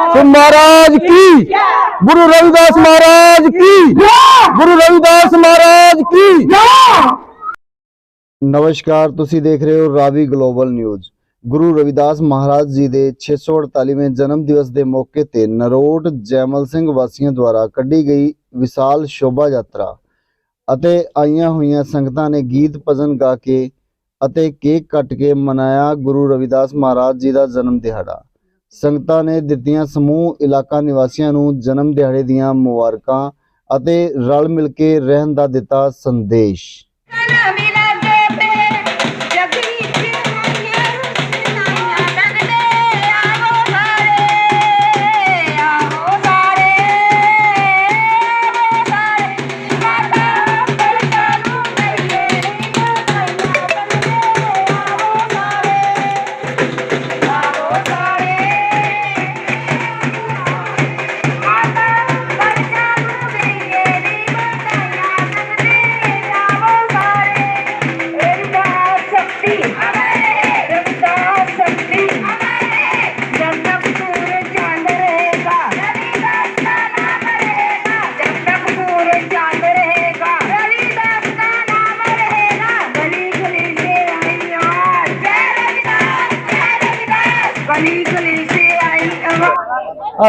ਸੋ ਮਹਾਰਾਜ ਕੀ? ਗੁਰੂ ਰਵਿਦਾਸ ਮਹਾਰਾਜ ਕੀ? ਗੁਰੂ ਰਵਿਦਾਸ ਮਹਾਰਾਜ ਕੀ? ਨਮਸਕਾਰ ਤੁਸੀਂ ਦੇਖ ਰਹੇ ਹੋ ਰਾਵੀ ਗਲੋਬਲ ਨਿਊਜ਼ ਗੁਰੂ ਰਵਿਦਾਸ ਮਹਾਰਾਜ ਜੀ ਦੇ 648ਵੇਂ ਜਨਮ ਦਿਵਸ ਦੇ ਮੌਕੇ ਤੇ ਨਰੋਟ ਜੈਮਲ ਸਿੰਘ ਵਾਸੀਆਂ ਦੁਆਰਾ ਕੱਢੀ ਗਈ ਵਿਸ਼ਾਲ ਸ਼ੋਭਾ ਯਾਤਰਾ ਅਤੇ ਆਈਆਂ ਹੋਈਆਂ ਸੰਗਤਾਂ ਨੇ ਗੀਤ ਭਜਨ ਗਾ ਕੇ ਅਤੇ ਕੇਕ ਕੱਟ ਕੇ ਮਨਾਇਆ ਗੁਰੂ ਰਵਿਦਾਸ ਮਹਾਰਾਜ ਜੀ ਦਾ ਜਨਮ ਦਿਹਾੜਾ। ਸੰਗਤਾਂ ਨੇ ਦਿੱਤੀਆਂ ਸਮੂਹ ਇਲਾਕਾ ਨਿਵਾਸੀਆਂ ਨੂੰ ਜਨਮ ਦਿਹਾੜੇ ਦੀਆਂ ਮੁਬਾਰਕਾਂ ਅਤੇ ਰਲ ਮਿਲ ਕੇ ਰਹਿਣ ਦਾ ਦਿੱਤਾ ਸੰਦੇਸ਼।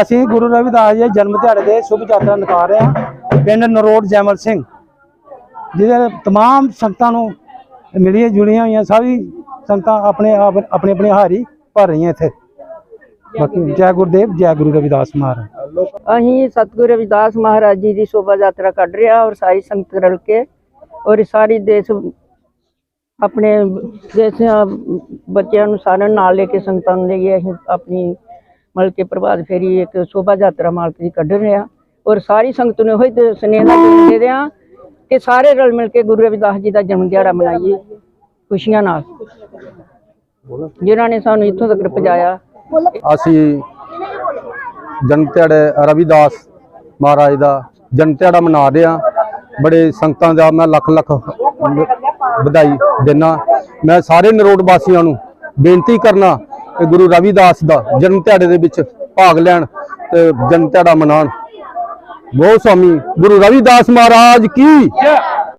ਅਸੀਂ ਗੁਰੂ ਰਵਿਦਾਸ ਜੀ ਦੇ ਜਨਮ ਦਿਹਾੜੇ ਦੇ ਸ਼ੁਭ ਯਾਤਰਾ ਨਿਕਾਲ ਰਹੇ ਹਾਂ, ਪਿੰਡ ਨਰੋੜ ਜੈਮਲ ਸਿੰਘ, ਜਿਹਦੇ ਤਮਾਮ ਸੰਗਤਾਂ ਨੂੰ ਮਿਲੀਆਂ ਜੁੜੀਆਂ ਹੋਈਆਂ, ਸਾਰੀ ਸੰਗਤਾਂ ਆਪਣੇ ਆਪ, ਆਪਣੀ ਆਪਣੀ ਹਾਰੀ ਭਰ ਰਹੀਆਂ ਇੱਥੇ। ਬਾਕੀ ਜੈ ਗੁਰਦੇਵ, ਜੈ ਗੁਰੂ ਰਵਿਦਾਸ ਮਹਾਰਾਜ। ਅਸੀਂ ਸਤਿਗੁਰੂ ਰਵਿਦਾਸ ਮਹਾਰਾਜ ਜੀ ਦੀ ਸ਼ੋਭਾ ਯਾਤਰਾ ਕੱਢ ਰਹੇ ਹਾਂ ਔਰ ਸਾਰੀ ਸੰਗਤ ਰਲ ਕੇ ਔਰ ਸਾਰੀ ਦੇਸ਼ ਆਪਣੇ ਦੇਸ਼ ਬੱਚਿਆਂ ਨੂੰ ਸਾਰਿਆਂ ਨੂੰ ਨਾਲ ਲੈ ਕੇ ਸੰਗਤਾਂ ਨੂੰ ਲੈ ਅਸੀਂ ਆਪਣੀ ਮਤਲਬ ਕਿ ਪ੍ਰਭਾਤ ਫੇਰੀ ਇੱਕ ਸ਼ੋਭਾ ਯਾਤਰਾ ਮਾਲਕ ਦੀ ਕੱਢ ਰਹੇ ਹਾਂ ਔਰ ਸਾਰੀ ਸੰਗਤ ਨੂੰ ਇਹੋ ਸੁਨੇਹਾ ਦੇ ਰਹੇ ਹਾਂ ਕਿ ਸਾਰੇ ਰਲ ਮਿਲ ਕੇ ਗੁਰੂ ਰਵਿਦਾਸ ਜੀ ਦਾ ਜਨਮ ਦਿਹਾੜਾ ਮਨਾਈਏ, ਖੁਸ਼ੀਆਂ ਨਾਲ। ਜਿਨ੍ਹਾਂ ਨੇ ਸਾਨੂੰ ਇੱਥੋਂ ਤੱਕ ਪਹੁੰਚਾਇਆ। ਅਸੀਂ ਜਨਮ ਦਿਹਾੜੇ, ਰਵਿਦਾਸ ਮਹਾਰਾਜ ਦਾ ਜਨਮ ਦਿਹਾੜਾ ਮਨਾ ਰਹੇ ਹਾਂ। ਬੜੇ ਸੰਗਤਾਂ ਦਾ ਮੈਂ ਲੱਖ ਲੱਖ ਵਧਾਈ ਦਿੰਦਾ ਮੈਂ ਸਾਰੇ ਨਰੋੜ ਵਾਸੀਆਂ ਨੂੰ ਬੇਨਤੀ ਕਰਨਾ ਕਿ ਗੁਰੂ ਰਵਿਦਾਸ ਦਾ ਜਨਮ ਦਿਹਾੜੇ ਦੇ ਵਿੱਚ ਭਾਗ ਲੈਣ ਤੇ ਜਨਮ ਦਿਹਾੜਾ ਮਨਾਉਣ ਬਹੁਤ ਸਵਾਮੀ, ਗੁਰੂ ਰਵਿਦਾਸ ਮਹਾਰਾਜ ਕੀ